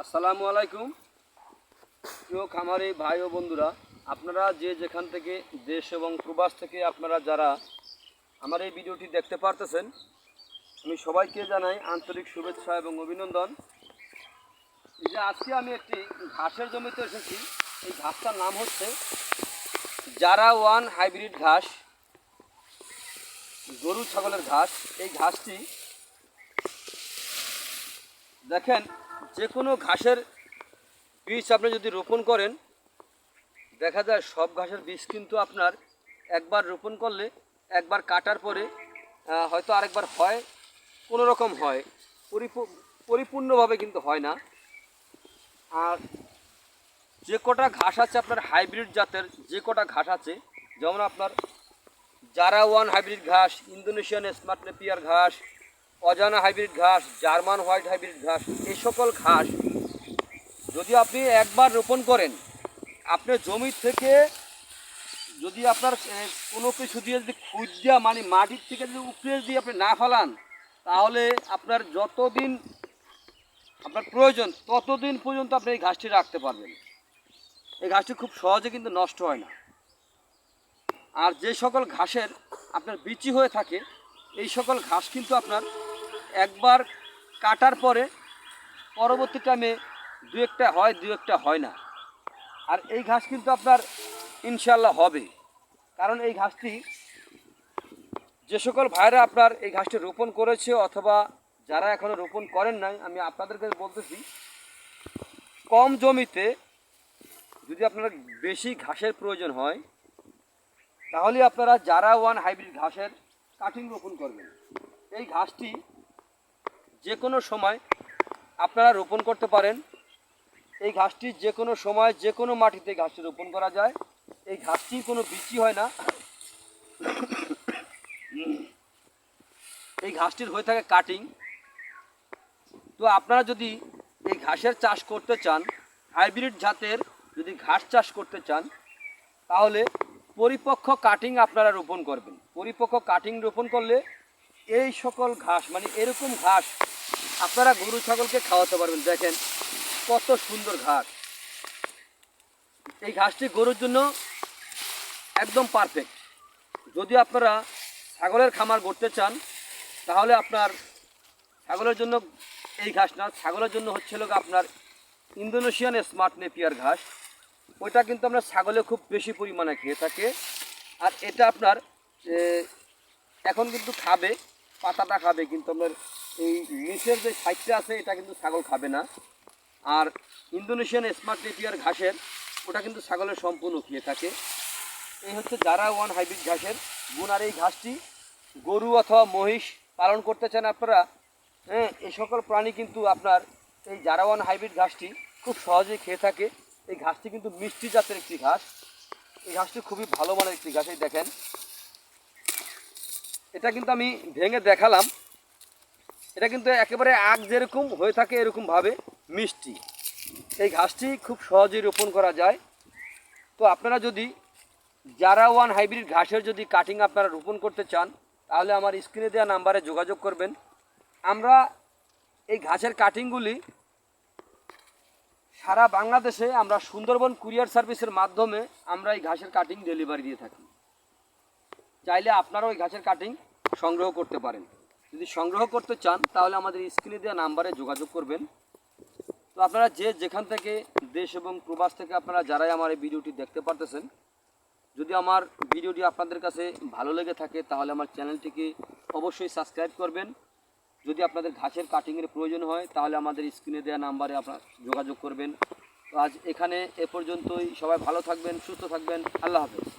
আসসালামু আলাইকুম। প্রিয় খামারি ভাই ও বন্ধুরা, আপনারা যে যেখান থেকে দেশ এবং প্রবাস থেকে আপনারা যারা আমার এই ভিডিওটি দেখতে পারতেছেন, আমি সবাইকে জানাই আন্তরিক শুভেচ্ছা এবং অভিনন্দন। এই যে আজকে আমি একটি ঘাসের জমিতে এসেছি। এই ঘাসটার নাম হচ্ছে জারা ওয়ান হাইব্রিড ঘাস, গরু ছাগলের ঘাস। এই ঘাসটি দেখেন যে কোনো ঘাসের বীজ আপনি যদি রোপণ করেন, দেখা যায় সব ঘাসের বীজ কিন্তু আপনার একবার রোপণ করলে, একবার কাটার পরে হয়তো আরেকবার হয় কোনো রকম হয় পরিপূর্ণভাবে কিন্তু হয় না। আর যে কটা ঘাস আছে আপনার হাইব্রিড জাতের, যে কটা ঘাস আছে, যেমন আপনার জারা ওয়ান হাইব্রিড ঘাস, ইন্দোনেশিয়ান স্মার্ট নেপিয়ার ঘাস অজানা হাইব্রিড ঘাস জার্মান হোয়াইট হাইব্রিড ঘাস, এই সকল ঘাস যদি আপনি একবার রোপণ করেন, আপনার জমি থেকে যদি আপনার কোনো কিছু দিয়ে যদি খুঁজা মানে মাটির থেকে যদি উপরে দিয়ে আপনি না ফেলান, তাহলে আপনার যতদিন আপনার প্রয়োজন, ততদিন পর্যন্ত আপনি এই ঘাসটি রাখতে পারবেন। এই ঘাসটি খুব সহজে কিন্তু নষ্ট হয় না। আর যে সকল ঘাসের আপনার বিচি হয়ে থাকে, এই সকল ঘাস কিন্তু আপনার একবার কাটার পরে পরবর্তী টাইমে দু একটা হয়, দু একটা হয় না। আর এই ঘাস কিন্তু আপনার ইনশাল্লাহ হবে। কারণ এই ঘাসটি যে সকল ভাইরা আপনার এই ঘাসটি রোপণ করেছে অথবা যারা এখনও রোপণ করেন নাই, আমি আপনাদেরকে বলতেছি, কম জমিতে যদি আপনার বেশি ঘাসের প্রয়োজন হয়, তাহলে আপনারা যারা ওয়ান হাইব্রিড ঘাসের কাটিং রোপণ করবেন। এই ঘাসটি যে কোনো সময় আপনারা রোপণ করতে পারেন। এই ঘাসটি যে কোনো সময় যে কোনো মাটিতে ঘাসটি রোপণ করা যায়। এই ঘাসটি কোনো বিচি হয় না। এই ঘাসটির হয়ে থাকে কাটিং। তো আপনারা যদি এই ঘাসের চাষ করতে চান, হাইব্রিড জাতের যদি ঘাস চাষ করতে চান, তাহলে পরিপক্ক কাটিং আপনারা রোপণ করবেন। পরিপক্ক কাটিং রোপণ করলে এই সকল ঘাস মানে এরকম ঘাস আপনারা গরু ছাগলকে খাওয়াতে পারবেন। দেখেন কত সুন্দর ঘাস। এই ঘাসটি গরুর জন্য একদম পারফেক্ট যদি আপনারা ছাগলের খামার করতে চান, তাহলে আপনার ছাগলের জন্য এই ঘাস না ছাগলের জন্য হচ্ছে লোক আপনার ইন্দোনেশিয়ান স্মার্ট নেপিয়ার ঘাস। ওইটা কিন্তু আমরা ছাগলে খুব বেশি পরিমাণে খেয়ে থাকে। আর এটা আপনার এখন কিন্তু খাবে, পাতাটা খাবে, কিন্তু আপনার এই নিচের যে সাইডটা আছে, এটা কিন্তু ছাগল খাবে না। আর ইন্দোনেশিয়ান স্মার্ট নেপিয়ার ঘাসের, ওটা কিন্তু ছাগলের সম্পূর্ণ খেয়ে থাকে। এই হচ্ছে জারা ওয়ান হাইব্রিড ঘাসের গুণ, আর এই ঘাসটি গরু অথবা মহিষ পালন করতে চান আপনারা হ্যাঁ এই সকল প্রাণী কিন্তু আপনার এই জারা ওয়ান হাইব্রিড ঘাসটি খুব সহজেই খেয়ে থাকে। এই ঘাসটি কিন্তু মিষ্টি জাতের একটি ঘাস। এই ঘাসটি খুবই ভালো মানের একটি ঘাস, এই দেখেন। এটা কিন্তু আমি ভেঙে দেখালাম। এটা কিন্তু একেবারে আগ যেরকম হয়ে থাকে এরকমভাবে মিষ্টি। এই ঘাসটি খুব সহজেই রোপণ করা যায়। তো আপনারা যদি জারা ওয়ান হাইব্রিড ঘাসের যদি কাটিং আপনারা রোপণ করতে চান, তাহলে আমার স্ক্রিনে দেওয়া নাম্বারে যোগাযোগ করবেন। আমরা এই ঘাসের কাটিংগুলি সারা বাংলাদেশে আমরা সুন্দরবন কুরিয়ার সার্ভিসের মাধ্যমে আমরা এই ঘাসের কাটিং ডেলিভারি দিয়ে থাকি। চাইলে আপনারাও এই ঘাসের কাটিং সংগ্রহ করতে পারেন। যদি সংগ্রহ করতে চান, তাহলে আমাদের স্ক্রিনে দেওয়া নাম্বারে যোগাযোগ করবেন। তো আপনারা যে যেখান থেকে দেশ এবং প্রবাস থেকে আপনারা যারাই আমার এই ভিডিওটি দেখতে পারতেছেন, যদি আমার ভিডিওটি আপনাদের কাছে ভালো লেগে থাকে, তাহলে আমার চ্যানেলটিকে অবশ্যই সাবস্ক্রাইব করবেন। যদি আপনাদের ঘাসের কাটিংয়ের প্রয়োজন হয়, তাহলে আমাদের স্ক্রিনে দেওয়া নাম্বারে আপনার যোগাযোগ করবেন। তো আজ এখানে এ পর্যন্তই। সবাই ভালো থাকবেন, সুস্থ থাকবেন। আল্লাহ হাফেজ।